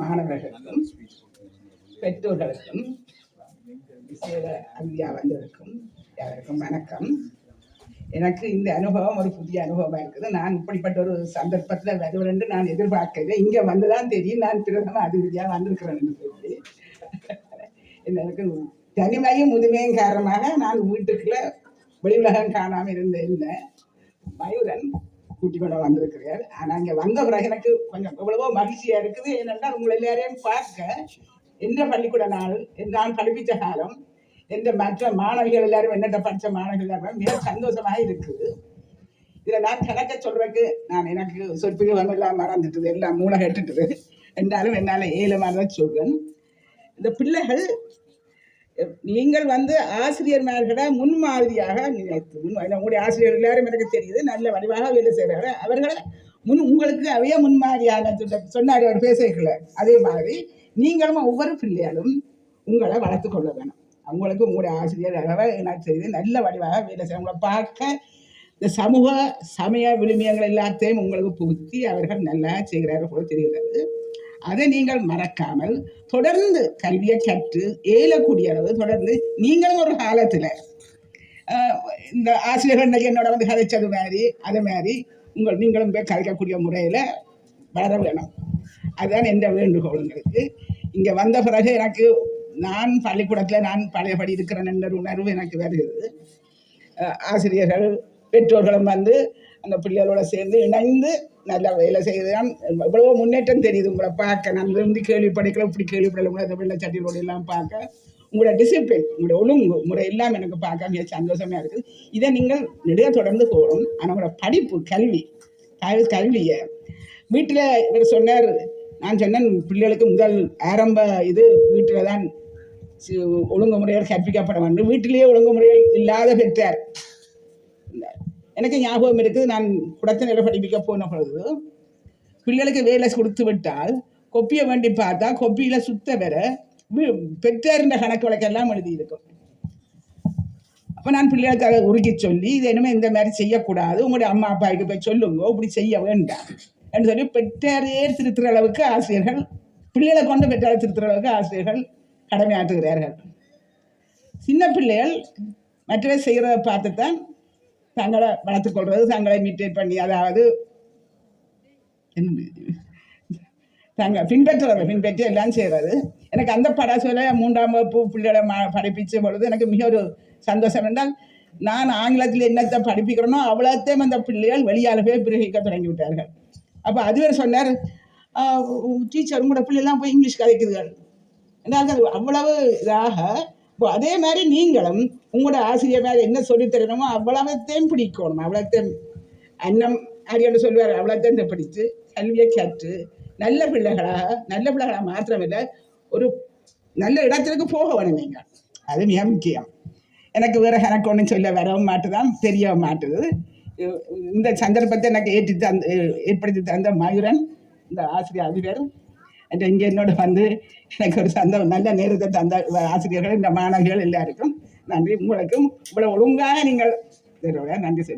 மாணவர்களுக்கும் பெற்றோர்களுக்கும் விசேட அதிதியா வந்திருக்கும் யாருக்கும் வணக்கம். எனக்கு இந்த அனுபவம் ஒரு புதிய அனுபவமா இருக்குது. நான் இப்படிப்பட்ட ஒரு சந்தர்ப்பத்தில் வருவேன் நான் எதிர்பார்க்கல இங்கே வந்துதான் தெரியும். நான் பிரதம அதிதியாக வந்திருக்கிறேன் சொல்லி. எனக்கு தனிமையும் முதுமையும் காரணமாக நான் வீட்டுக்குள்ள வெளி உலகம் காணாமல் இருந்தேன். மயூரன் கூட்டி கொண்டு வந்திருக்கிறார். ஆனால் இங்கே வந்த பிறகு எனக்கு கொஞ்சம் எவ்வளவோ மகிழ்ச்சியாக இருக்குது. ஏனென்றால் உங்களை எல்லாரையும் பார்க்க எந்த பள்ளிக்கூட நாள் நான் படிப்பித்த காலம் எந்த மற்ற மாணவிகள் எல்லாரும் என்னட்ட படித்த மாணவிகள் எல்லாரும் மிக சந்தோஷமாக இருக்குது. இதில் நான் கணக்க சொல்றதுக்கு நான் எனக்கு சொற்பிகம் எல்லாம் மறந்துட்டுது எல்லாம் மூளை கட்டுட்டுது. என்றாலும் என்னால் ஏழுமாக தான் சொல்றேன் இந்த பிள்ளைகள் நீங்கள் வந்து ஆசிரியர்மார்களை முன்மாதிரியாக நினைத்து முன் உங்களுடைய ஆசிரியர் எல்லாரும் எனக்கு தெரியுது நல்ல வடிவாக வேலை செய்கிறாரு அவர்களை முன் உங்களுக்கு அவையே முன்மாதிரியான சொன்னார் அவர் பேசுகிறல அதே மாதிரி நீங்களும் ஒவ்வொரு பிள்ளையாலும் உங்களை வளர்த்து கொள்ள வேணும். அவங்களுக்கு உங்களுடைய ஆசிரியர் என்ன செய்து நல்ல வடிவாக வேலை செய்ய உங்களை பார்க்க இந்த சமூக சமய விழுமியங்கள் எல்லாத்தையும் உங்களுக்கு புகுத்தி அவர்கள் நல்லா செய்கிறார்கள் போல தெரிகிறது. அதை நீங்கள் மறக்காமல் தொடர்ந்து கல்வியை கற்று ஏலக்கூடிய அளவு தொடர்ந்து நீங்களும் ஒரு காலத்தில் இந்த ஆசிரியர்கள் என்னோட வந்து கதைச்சது மாதிரி அதை மாதிரி உங்கள் நீங்களும் போய் கதைக்கக்கூடிய முறையில் வளர வேணும். அதுதான் எந்த வேண்டுகோள் உங்களுக்கு இங்கே வந்த பிறகு எனக்கு நான் பள்ளிக்கூடத்தில் நான் பழையபடி இருக்கிறேன் என்ற உணர்வு எனக்கு வருகிறது. ஆசிரியர்கள் பெற்றோர்களும் வந்து அந்த பிள்ளைகளோட சேர்ந்து இணைந்து நல்ல வேலை செய்துதான் இவ்வளவோ முன்னேற்றம் தெரியுது. உங்களை பார்க்க நான் வந்து கேள்வி இப்படி கேள்விப்படல உங்களை அந்த வெள்ளச்சட்டிகளோட எல்லாம் பார்க்க. உங்களோட டிசிப்ளின் உங்களோட ஒழுங்கு முறை எல்லாம் எனக்கு பார்க்க மிக சந்தோஷமாக இருக்குது. இதை நீங்கள் நெடுக தொடர்ந்து போகணும். ஆனால் உங்களோட படிப்பு கல்வி கல்- கல்வியை வீட்டில் இவர் சொன்னார். நான் சொன்னேன் பிள்ளைகளுக்கு முதல் ஆரம்ப இது வீட்டில் தான் ஒழுங்கு ஒழுங்குமுறைகள் கற்பிக்கப்பட வேண்டும். வீட்டிலேயே ஒழுங்குமுறைகள் இல்லாத பெற்றார். எனக்கு ஞாபகம் இருக்குது நான் குடத்தினில் படிப்பிக்க போன பொழுது பிள்ளைகளுக்கு வேலை கொடுத்து விட்டால் கொப்பியை வேண்டி பார்த்தா கொப்பியில் சுத்த வர வி- பெற்றார்ன்ற கணக்கு வழக்கெல்லாம் எழுதியிருக்கும். அப்போ நான் பிள்ளைகளுக்காக உருக்கி சொல்லி இது என்னமே இந்த மாதிரி செய்யக்கூடாது. உங்களுடைய அம்மா அப்பாவுக்கு போய் சொல்லுங்க. இப்படி செய்ய வேண்டாம். என்று சொல்லி பெற்றாரையே திருத்துற அளவுக்கு ஆசிரியர்கள் பிள்ளைகளை கொண்டு பெற்றாரை திருத்துற அளவுக்கு ஆசிரியர்கள் கடமையாற்றுகிறார்கள். சின்ன பிள்ளைகள் மற்றவை செய்கிறத பார்த்து தான் தங்களை வளர்த்துக் தங்களை மீட்டேட் பண்ணி அதாவது என்ன தாங்க பின்பற்றுறது பின்பற்றி எல்லாம் செய்கிறது எனக்கு அந்த படாசுல மூன்றாம் வகுப்பு பிள்ளைகளை ம படிப்பிச்ச பொழுது எனக்கு மிக ஒரு சந்தோஷம் என்றால் நான் ஆங்கிலத்தில் என்னத்தை படிப்பிக்கிறேனோ அவ்வளோத்தையும் அந்த பிள்ளைகள் வெளியாகவே போய் பிரகிக்க தொடங்கி விட்டார்கள். அப்போ அதுவே சொன்னார் டீச்சர் உங்களோட பிள்ளைலாம் போய் இங்கிலீஷ் கதைக்குதுகள். என்றால் அது அவ்வளவு இதாக இப்போ அதே மாதிரி நீங்களும் உங்களோட ஆசிரியர் மேலே என்ன சொல்லித் தரணுமோ அவ்வளவுத்தையும் பிடிக்கணும். அவ்வளோத்தையும் அன்னம் அரியன்னு சொல்லுவார் அவ்வளோத்தையும் படித்து கல்வியை கற்று நல்ல பிள்ளைகளாக நல்ல பிள்ளைகளாக மாத்திரமில்லை ஒரு நல்ல இடத்திற்கு போக வேணும் நீங்கள் அது மிக முக்கியம். எனக்கு வேறு எனக்கு ஒன்றும் சொல்ல வரவும் மாட்டுதான் தெரியவும் மாட்டுது. இந்த சந்தர்ப்பத்தை எனக்கு ஏற்றி தந்த ஏற்படுத்தி தந்த மயூரன் இந்த ஆசிரியர் அதிபர் இங்கே என்னோட வந்து எனக்கு ஒரு சந்த நல்ல நேரத்தை தந்த ஆசிரியர்கள் இந்த மாணவிகள் எல்லாருக்கும் நன்றி. உங்களுக்கும் இவ்வளவு ஒழுங்காக நீங்கள் நன்றி சொல்லி